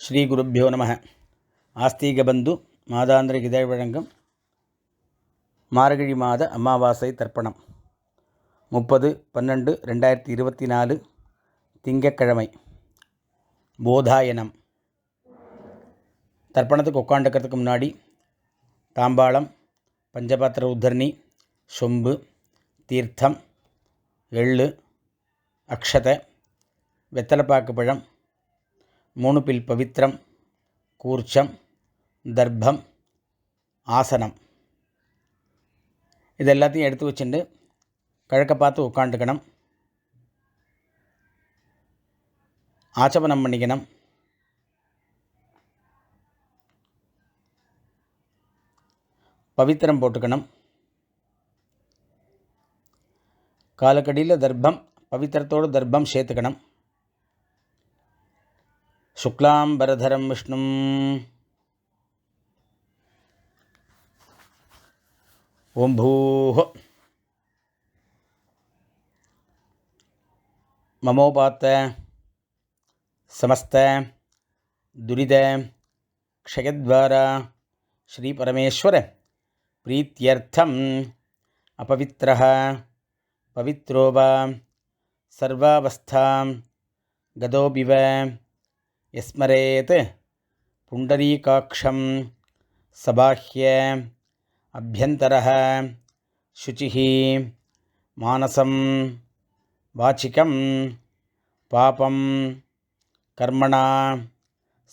ஸ்ரீ குருப்பியோ நம ஆஸ்தீக பந்து மாதாந்திர இதழ் வழங்கும் மார்கழி மாத அமாவாசை தர்ப்பணம். முப்பது பன்னெண்டு ரெண்டாயிரத்தி இருபத்தி நாலு திங்கக்கிழமை போதாயனம். தர்ப்பணத்துக்கு உட்காந்துக்கிறதுக்கு முன்னாடி தாம்பாளம் பஞ்சபாத்திர உத்தரணி சொம்பு தீர்த்தம் எள்ளு அக்ஷதை வெத்தலைப்பாக்கு பழம் மூணு பில் பவித்திரம் கூர்ச்சம் தர்ப்பம் ஆசனம். இது எல்லாத்தையும் எடுத்து வச்சுட்டு கிழக்க பார்த்து உட்காந்துக்கணும் ஆச்சபனம் பண்ணிக்கணும். பவித்திரம் போட்டுக்கணும். காலக்கடியில் தர்ப்பம் பவித்திரத்தோடு தர்ப்பம் சேர்த்துக்கணும். शुक्लाम्बरधरं विष्णुं ॐ भूः ममोपात्त समस्त दुरित क्षयद्वारा श्रीपरमेश्वर प्रीत्यर्थम् अपवित्रः पवित्रो वा सर्वावस्थां गतोऽपिव यस्मरेत् पुण्डरीकाक्षं सबाह्य अभ्यन्तरः शुचिः मानसं वाचिकं पापं कर्मणा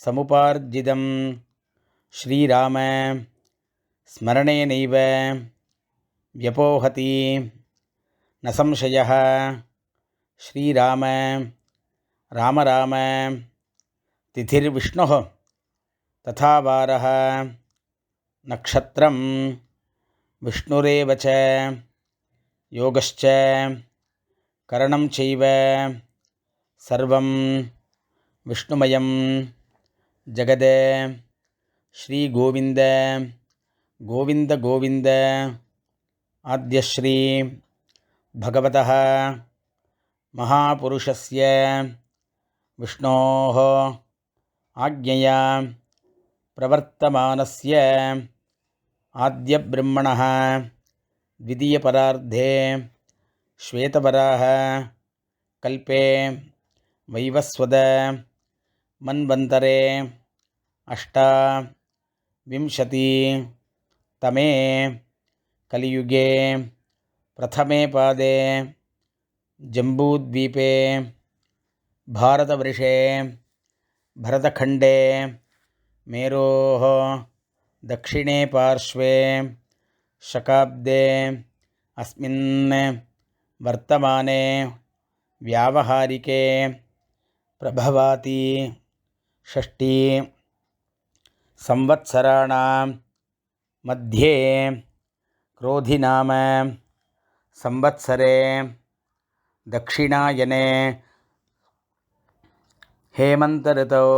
समुपार्जितं श्रीराम स्मरणेनैव व्यपोहति न संशयः श्रीराम राम राम திதிர்விஷ்ணு ததா வாரः நக்ஷத்திரம் விஷ்ணுரேவ ச யோகச்ச கரணம் செய்வ சர்வம் விஷ்ணுமயம் ஜெகத ஸ்ரீகோவிந்த கோவிந்த கோவிந்த ஆத்யஸ்ரீ பகவத மகாபுருஷஸ்ய விஷ்ணோ आज्ञया प्रवर्तमानस्य आद्यब्रह्मणः द्वितीयपरार्धे श्वेतपराः कल्पे वैवस्वद मन्वन्तरे अष्टाविंशतितमे कलियुगे प्रथमे पादे जम्बूद्वीपे भारतवर्षे भरतखण्डे मेरोः दक्षिणे पार्श्वे शकाब्दे अस्मिन् वर्तमाने व्यावहारिके प्रभवाति षष्ठी संवत्सराणां मध्ये क्रोधिनाम संवत्सरे दक्षिणायने हेमन्तऋतौ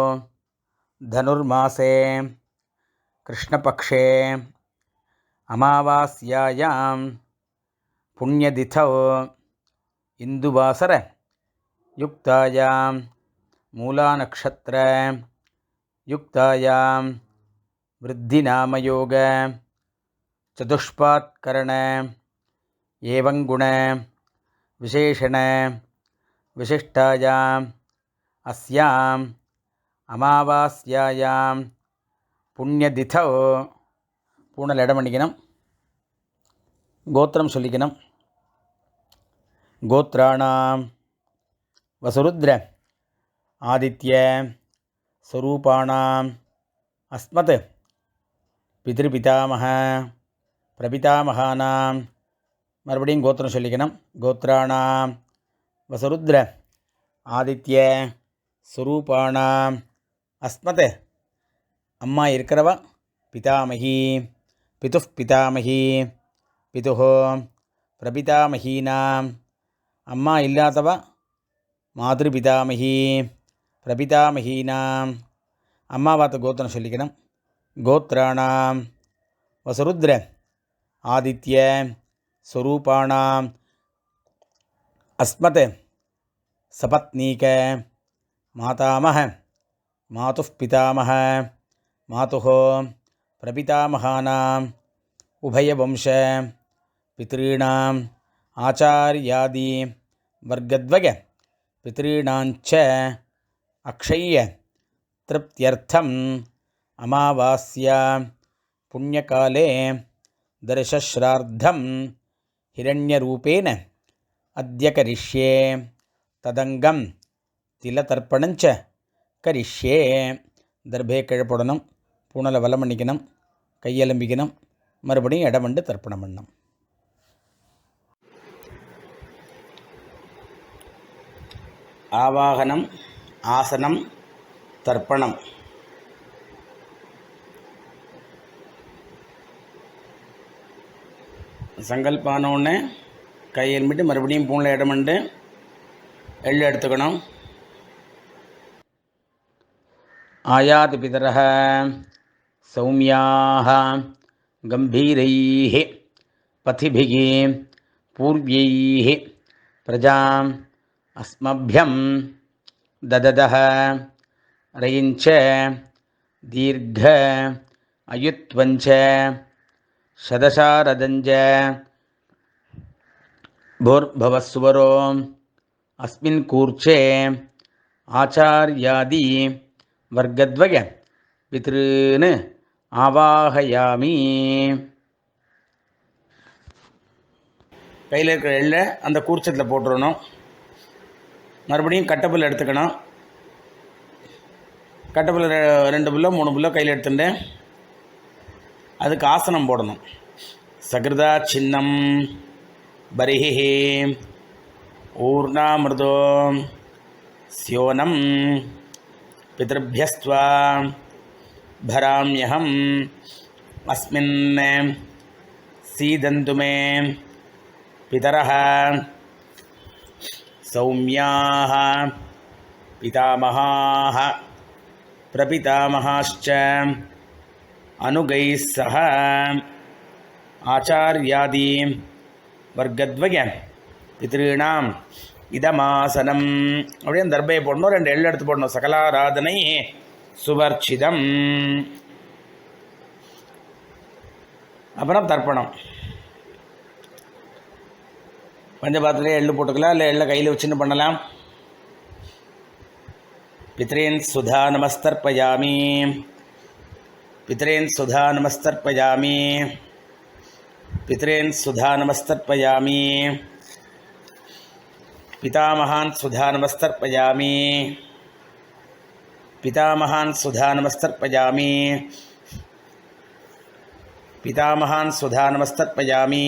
धनुर्मासे कृष्णपक्षे अमावास्यायां पुण्यतिथौ इन्दुवासरयुक्तायां मूलानक्षत्रयुक्तायां वृद्धिनामयोग चतुष्पात्करण एवं गुण विशेषण विशिष्टायाम् अस्याम् அமாவாஸ்யாயாம் புண்ணியதிதோ பூனல் இடம் பண்ணிக்கணும் கோத்திரம் சொல்லிக்கணும் கோத்ராணாம் வசுருத்ர ஆதித்ய ஸ்வரூபாணாம் அஸ்மத் பிதிருபிதாமக பிரபிதாமகானாம் மறுபடியும் கோத்திரம் சொல்லிக்கணும் கோத்ராணாம் வசுருத்ர ஆதித்ய ஸ்வரூபாணாம் அஸ்மத். அம்மா இருக்கிறவா? பிதாமகி. பிது பிதாமகி. பிது பிரபிதாமகீனாம். அம்மா இல்லாதவா? மாதிருபிதாமகி பிரபிதாமகீனாம். அம்மா பார்த்த கோத்திரம் சொல்லிக்கணும். கோத்ராணாம் வசுருத்ர. ஆதித்ய. ஸ்வரூபாணாம் அஸ்மத். சபத்னீக मातामहः मातुः पितामहः मातुः प्रपितामहानाम् उभयवंश पितॄणाम् आचार्यादि वर्गद्वय पितॄणाञ्च अक्षय्य तृप्त्यर्थम् अमावास्या पुण्यकाले दर्शश्रार्द्धं हिरण्यरूपेण अद्य करिष्ये तदङ्गं திலதர்ப்பணஞ்ச. கரிஷ்யே தர்பே கிழப்புடணும் பூனலை வலம் பண்ணிக்கணும் கையெலும்பிக்கணும் மறுபடியும் இடம் வந்து தர்ப்பணம் பண்ணணும். ஆவாகனம் ஆசனம் தர்ப்பணம். சங்கல்பான உடனே கை எலும்பிட்டு மறுபடியும் பூனில் இடமண்டு எள்ளு எடுத்துக்கணும். ஆயாதி பிதரः சௌமியாः गम्भीरैः पथिभिः पूर्व्यैः प्रजाम् अस्मभ्यं दददः रयिञ्च दीर्घ अयुत्वञ्च शदशारदञ्च भूर्भवस्वरो अस्मिन् कूर्चे आचार्यादि வர்க்கத்வய பித்ருன்னு ஆவாகயாமி. கையில் இருக்கிற எள்ள அந்த கூர்ச்சத்தில் போட்டுடணும் மறுபடியும் கட்டப்புல் எடுத்துக்கணும். கட்டப்புல் ரெண்டு புல்லோ மூணு புல்லோ கையில் எடுத்துட்டேன் அதுக்கு ஆசனம் போடணும். சகிருதா சின்னம் பரிஹி ஊர்ணாமிருதோ சியோனம். पितृभ्यस्त्वा भराम्यहम्। अस्मिन् सीदन्तु मे पितरः। सौम्याः पितामहाः प्रपितामहाश्च अनुगैः सह। आचार्यादीं वर्गद्वयं पितॄणां இதமாசனம். அப்படியே அந்த தர்பையை போடணும் ரெண்டு எள் எடுத்து போடணும். சகலாராதனை சுவர்ச்சிதம். அப்புறம் தர்ப்பணம். பஞ்சபாத்திரே எள்ளு போட்டுக்கலாம் இல்லை எள்ள கையில் வச்சுன்னு பண்ணலாம். பித்ரேன் சுதா நமஸ்தர்ப்பயாமி. பித்ரேன் சுதா நமஸ்தர்ப்பயாமி. பித்ரேன் சுதா நமஸ்தர்ப்பயாமி. பிதாமகான் சுதானமஸ்தர்பயாமி பிதாமகான் சுதானமஸ்தர்பயாமி பிதாமகான் சுதானமஸ்தர்பயாமி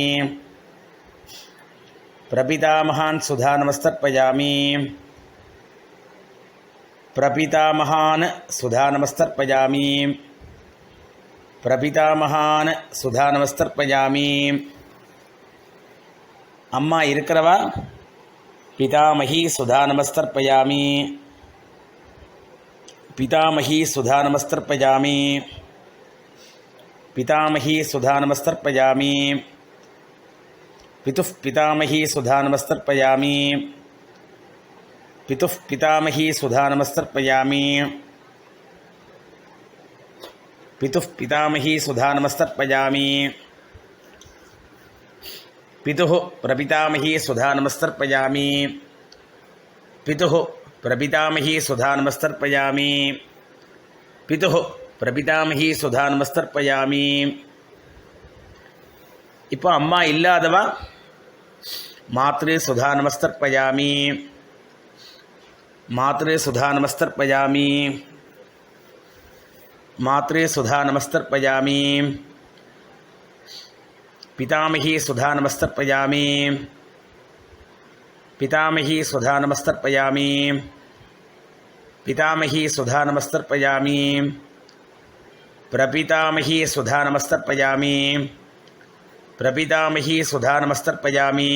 பிரபிதாமகான் சுதானமஸ்தர்பயாமி பிரபிதாமகான் சுதானமஸ்தர்பயாமி பிரபிதாமகான் சுதானமஸ்தர்பயாமி அம்மா இருக்கிறவா? पितामही सुधा नमस्तर्पयामी पितामही सुधा नमस्तर्पयामी पितामही सुधा नमस्तर्पयामी पितुः पितामही सुधा नमस्तर्पयामी पितुः पितामही सुधा नमस्तर्पयामी पितुः पितामही सुधा नमस्तर्पयामी பிதுஹு பிரபிதாமகி சுதா நமஸ்தர்ப்பயாமி பிதுஹு பிரபிதாமகி சுதா நமஸ்தர்ப்பயாமி பிதுஹு பிரபிதாமகி சுதா நமஸ்தர்ப்பயாமி இப்போ அம்மா இல்லாதவா மாத்ரு சுதா நமஸ்தர்ப்பயாமி மாத்ரு சுதா நமஸ்தர்ப்பயாமி மாத்ரு சுதா நமஸ்தர்ப்பயாமி पितामही सुधा नमस्तर्पयामि पितामही सुधा नमस्तर्पयामि पितामही सुधा नमस्तर्पयामि प्रपितामही सुधा नमस्तर्पयामि प्रपितामही सुधा नमस्तर्पयामि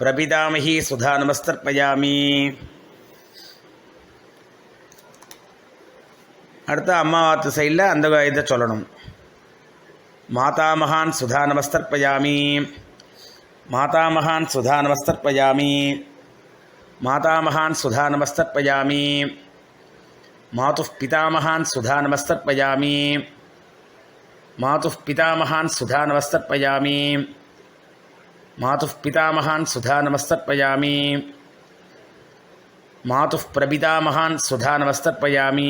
प्रपितामही सुधा नमस्तर्पयामि அடுத்து அம்மாவாத்து சைடில் அந்த இதை சொல்லணும் மாதாமகான் சுதா நமஸ்தர்ப்பயாமி மாதாமகான் சுதா நமஸ்தர்ப்பயாமி மாதாமகான் சுதா நமஸ்தர்ப்பயாமி மாது பிதாமகான் சுதா நமஸ்தர்ப்பயாமி மாது பிதாமகான் சுதா நமஸ்தர்ப்பயாமி மாது பிதாமகான் சுதா நமஸ்தர்ப்பயாமி மாது பிரபிதாமகான் சுதா நமஸ்தர்ப்பயாமி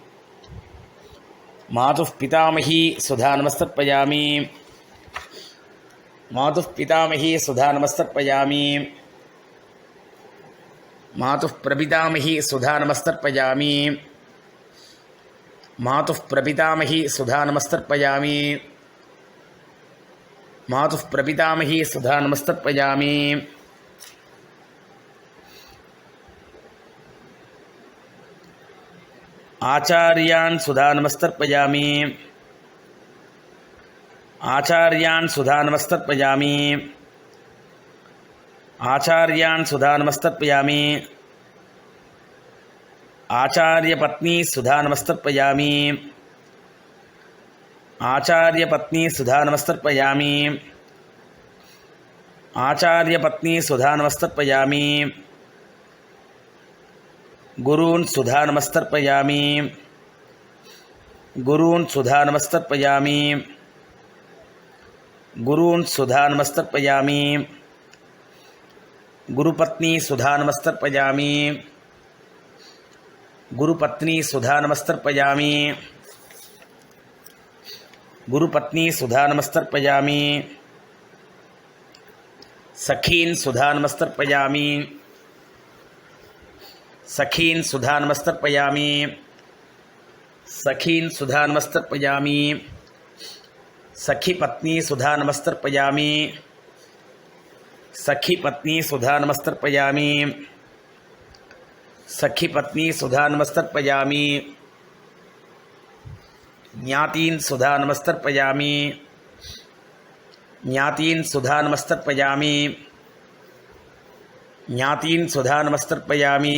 मातु पितामही सुधा नमस्तर्पयामि। मातु पितामही सुधा नमस्तर्पयामि। मातु प्रपितामही सुधा नमस्तर्पयामि। मातु प्रपितामही सुधा नमस्तर्पयामि। मातु प्रपितामही सुधा नमस्तर्पयामि। आचार्यान् सुधानमस्तर्पयामि। आचार्यान् सुधानमस्तर्पयामि। आचार्यान् सुधानमस्तर्पयामि। आचार्यपत्नी सुधानमस्तर्पयामि। आचार्यपत्नी सुधानमस्तर्पयामि। आचार्यपत्नी सुधानमस्तर्पयामि। गुरून् सुधानमस्तर्पयामि। गुरून् सुधानमस्तर्पयामि। गुरून् सुधानमस्तर्पयामि। गुरुपत्नी सुधानमस्तर्पयामि। गुरुपत्नी सुधानमस्तर्पयामि। गुरुपत्नी सुधानमस्तर्पयामि। सखीन् सुधानमस्तर्पयामि। सखीन सुधा नमस्तर्पयामी सखीन सुधा नमस्तर्पयामी सखी पत्नी सुधा नमस्तर्पयामी सखी पत्नी सुधा नमस्तर्पयामी सखी पत्नी सुधा नमस्तर्पयामी ज्ञातीन सुधा नमस्तर्पयामी ज्ञातीन सुधा नमस्तर्पयामी ज्ञातीन सुधा नमस्तर्पयामी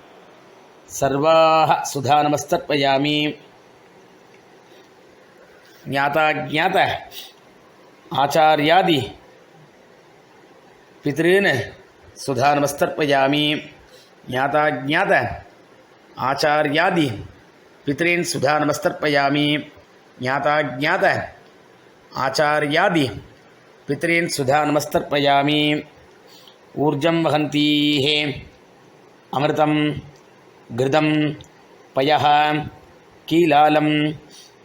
सर्वा सुधा नमस्तर्पयामी ज्ञाता ज्ञात आचार्यादि पितृन सुधा नमस्तर्पयामी ज्ञाता ज्ञात आचार्यादि पितृन सुधा नमस्तर्पयामी ज्ञाता ज्ञात आचार्यादि पितृन सुधा नमस्तर्पयामी ऊर्जं वहन्तीः। अमृतं கிருதம் பய கீலாலம்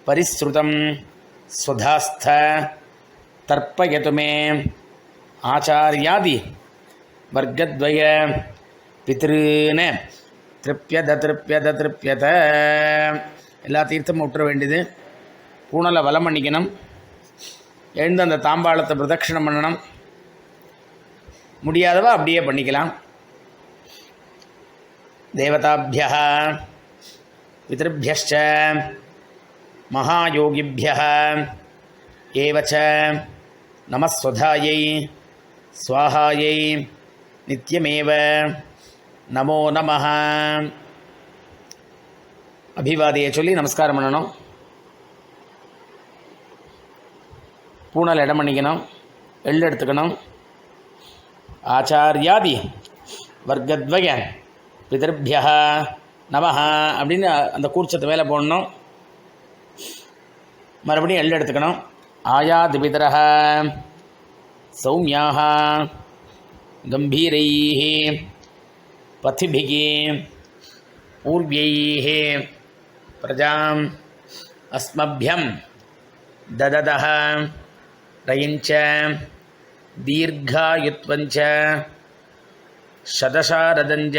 பரிஸ்ருதம் சுதாஸ்த தர்ப்பயதுமே ஆச்சாரியாதி வர்க்கத்வய பித்ருன. திருப்யத திருப்பியத திருப்யத. எல்லா தீர்த்தமும் விட்டுற வேண்டியது. பூனலை வலம் பண்ணிக்கணும். எழுந்து அந்த தாம்பாளத்தை பிரதட்சிணம் பண்ணணும். முடியாதவா அப்படியே பண்ணிக்கலாம். देवताभ्यः पितृभ्यश्च महायोगिभ्यः एव च नमस्वधायै स्वाहायै नित्यमेव நமோ நம அபிவாதியை சொல்லி நமஸ்காரம் பண்ணணும் பூனல் இடம் பண்ணிக்கணும் எள் எடுத்துக்கணும் ஆச்சாரியாதி வர்க்கத்வய பிதர்பியா நமஹா அப்படின்னு அந்த கூர்ச்சத்தை மேலே போடணும். மறுபடியும் எல் எடுத்துக்கணும். ஆயாது பிதரஹ சௌமியாக கம்பீரை பத்திபிகி ஊர்வியை பிரஜாம் அஸ்மபியம் ததத ரயிஞ்ச தீர்காயுத்வஞ்ச சதசாரதஞ்ச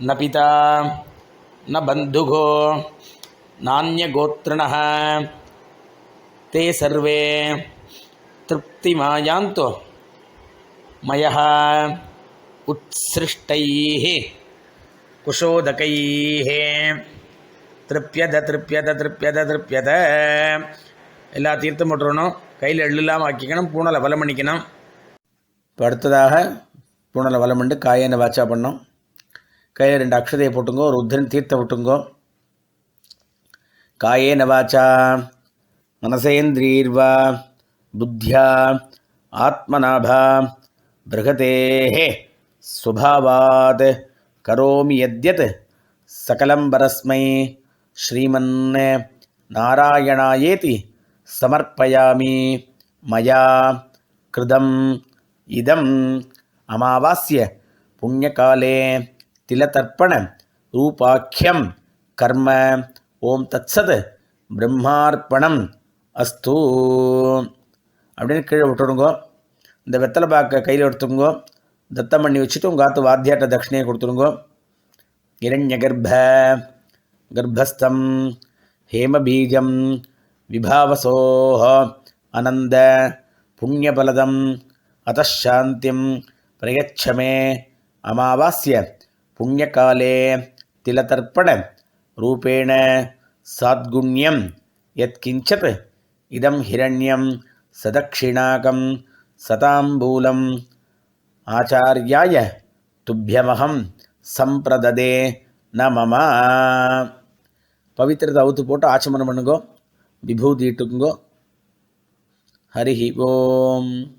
ந பிதா ந பந்துகோ நானியகோத்திரண தே சர்வே திருப்திமாயாந்தோ मयः उत्सृष्टैः कुशोदकैः திருப்பியத திருப்பியத திருப்பியத திருப்பியத எல்லா தீர்த்தம் போட்டுருணும் கையில் எள்ளு இல்லாமல் ஆக்கிக்கணும் பூனலை வலம் பண்ணிக்கணும் இப்போ அடுத்ததாக பூனலை வலம் பண்ணி காயனை வாச்சா பண்ணோம் கையில் ரெண்டு அக்ஷதையை போட்டுங்கோ ருத்ரன் தீர்த்தம் விட்டுங்கோ. காயே நவாச்சா மனசேந்திரீர்வா புத்தியா ஆத்மநாபா பிருகதே. சுபாவாத் கரோமி யத்யத் சகலம் பரஸ்மை. ஸ்ரீமன் நாராயணாயேதி சமர்ப்பயாமி. மயா கிருதம் இதம். அமாவாஸ்ய புண்ணியகாலே. திலதர்ப்பண ரூபாக்கியம். கர்ம ஓம் தத்சத் பிரம்மார்ப்பணம் அஸ்து. அப்படின்னு கீழே விட்டுருங்க. இந்த வெத்தலை பாக்க கையில் எடுத்துங்க தத்தம் பண்ணி வச்சுட்டு உங்கள் ஆத்து வாத்தியாட்ட தட்சிணையை கொடுத்துருங்க. இரண்ய கர்ப்ப கர்ப்பஸ்தம் ஹேமபீஜம் விபாவசோஹ அனந்த புண்ணியபலதம் அத்தாந்தியம் பிரயச்சமே அமாவாஸ்ய. புண்ணியகாலே திலதர்ப்பண ரூபேண சாத்குண்யம் யத்கிஞ்சத் இதம் ஹிரண்யம் சதக்ஷிணாகம் சதாம்பூலம். ஆச்சாரியாய துப்பியமகம் சம்பிரததே ந மம பவித்திரத்தை அவுத்து போட்டு ஆச்சமனம் பண்ணுங்கோ. விபூதி இட்டுக்குங்கோ. ஹரி ஓம்.